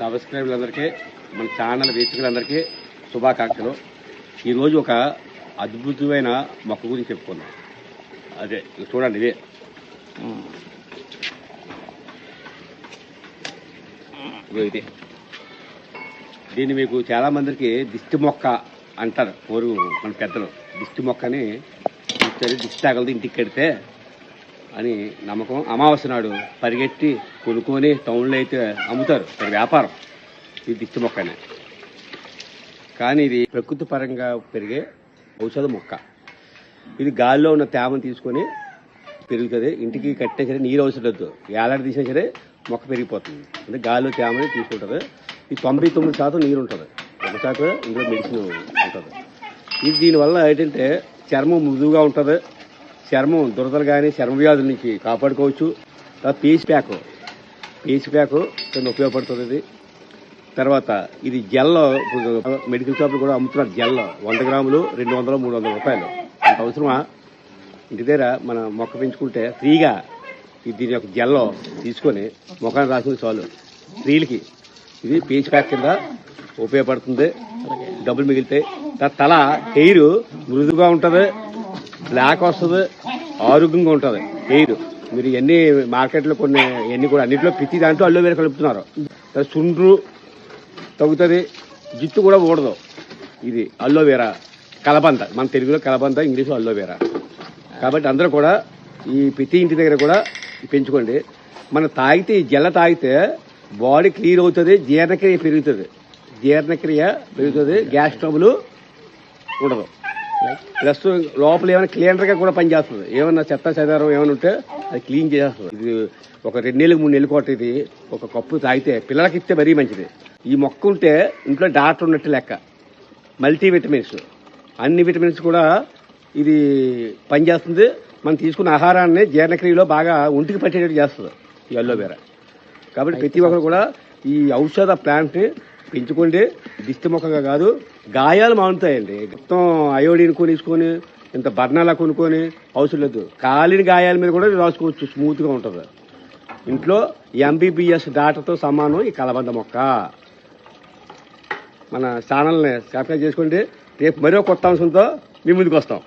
సబ్స్క్రైబర్లందరికీ మన ఛానల్ వీక్షకులందరికీ శుభాకాంక్షలు. ఈరోజు ఒక అద్భుతమైన మొక్క గురించి చెప్పుకుందాం. అదే చూడండి ఇదే. ఇది. దీన్ని మీకు చాలామందికి దిష్టి మొక్క అంటారు ఊరు మన పెద్దలు. దిష్టి మొక్కని ఇస్తారు దిష్టి తగలదు ఇంటికి కడితే అని నమ్మకం అమావాస్య నాడు పరిగెట్టి కొనుక్కొని టౌన్లో అయితే అమ్ముతారు. ఇక్కడ వ్యాపారం. ఇది దిష్టి మొక్కనే. కానీ ఇది ప్రకృతి పరంగా పెరిగే ఔషధ మొక్క. ఇది గాలిలో ఉన్న తేమను తీసుకొని పెరుగుతుంది. ఇంటికి కట్టే సరే నీరు అవసరం లేదు. ఏలాంటి తీసినా సరే మొక్క పెరిగిపోతుంది. అంటే గాలిలో తేమని తీసుకుంటుంది ఈ తొంభై తొమ్మిది శాతం నీరు ఉంటుంది. ఒక శాతం ఇందులో మెడిసిన్ ఉంటుంది. ఇది దీనివల్ల ఏంటంటే చర్మం మృదువుగా ఉంటుంది. చర్మం దురదలు కానీ చర్మ వ్యాధుల నుంచి కాపాడుకోవచ్చు. Peach pack. పీస్ ప్యాక్ కొన్ని ఉపయోగపడుతుంది ఇది. తర్వాత ఇది జెల్లో ఇప్పుడు మెడికల్ షాపులు కూడా అమ్ముతున్నారు జెల్లో. వంద గ్రాములు రెండు వందలు మూడు వందల రూపాయలు. అంత అవసరమా? ఇంటి దగ్గర మన మొక్క పెంచుకుంటే ఫ్రీగా దీని యొక్క జెల్లో తీసుకొని మొఖాన్ని రాసుకుని చాలు. స్త్రీలకి ఇది పీచ్ ప్యాక్ కింద ఉపయోగపడుతుంది. డబ్బులు మిగిలితే. తల హెయిర్ మృదుగా ఉంటుంది. బ్లాక్ వస్తుంది. ఆరోగ్యంగా ఉంటుంది. ఎయిర్ మీరు ఎన్ని మార్కెట్లో కొన్ని ఎన్ని కూడా అన్నింటిలో ప్రతి దాంట్లో అల్లు వేరే కలుపుతున్నారు. సుండ్రు తగ్గుతుంది జిట్టు కూడా ఊడదు. ఇది అల్లోవేరా కలబంద. మన తెలుగులో కలబంద ఇంగ్లీష్లో అల్లోవేరా కాబట్టి అందరూ కూడా ఈ ప్రతి ఇంటి దగ్గర కూడా పెంచుకోండి. మనం తాగితే ఈ జల్ల తాగితే బాడీ క్లియర్ అవుతుంది జీర్ణక్రియ పెరుగుతుంది. జీర్ణక్రియ పెరుగుతుంది గ్యాస్ ట్రబుల్ ఉండదు. ప్లస్ లోపల ఏమైనా క్లీనర్గా కూడా పనిచేస్తుంది. ఏమన్నా చెత్త చెదారం ఏమైనా ఉంటే అది క్లీన్ చేసేస్తుంది. ఇది ఒక రెండు నెలలకు మూడు నెలలు కొట్ట ఇది. ఒక కప్పు తాగితే పిల్లలకి ఇస్తే మరీ మంచిది. ఈ మొక్క ఉంటే ఇంట్లో డాక్టర్ ఉన్నట్టు లెక్క. మల్టీ విటమిన్స్ అన్ని విటమిన్స్ కూడా ఇది పనిచేస్తుంది. మనం తీసుకున్న ఆహారాన్ని జీర్ణక్రియలో బాగా ఒంటికి పట్టేటట్టు చేస్తుంది ఈ అల్లోవేరా కాబట్టి ప్రతి ఒక్కరు కూడా ఈ ఔషధ ప్లాంట్ పెంచుకోండి దిష్టి మొక్కగా కాదు గాయాలు మానుతాయండి. మొత్తం అయోడిన్ కొనేసుకొని ఇంత బర్ణాలా కొనుక్కొని అవసరం లేదు కాలిన గాయాల మీద కూడా రాసుకోవచ్చు స్మూత్గా ఉంటుంది. ఇంట్లో ఎంబీబీఎస్ డాటర్తో సమానం ఈ కలబంద మొక్క. మన ఛానల్ని సబ్స్క్రైబ్ చేసుకోండి రేపు మరో కొత్త అంశంతో మీ ముందుకు వస్తాం.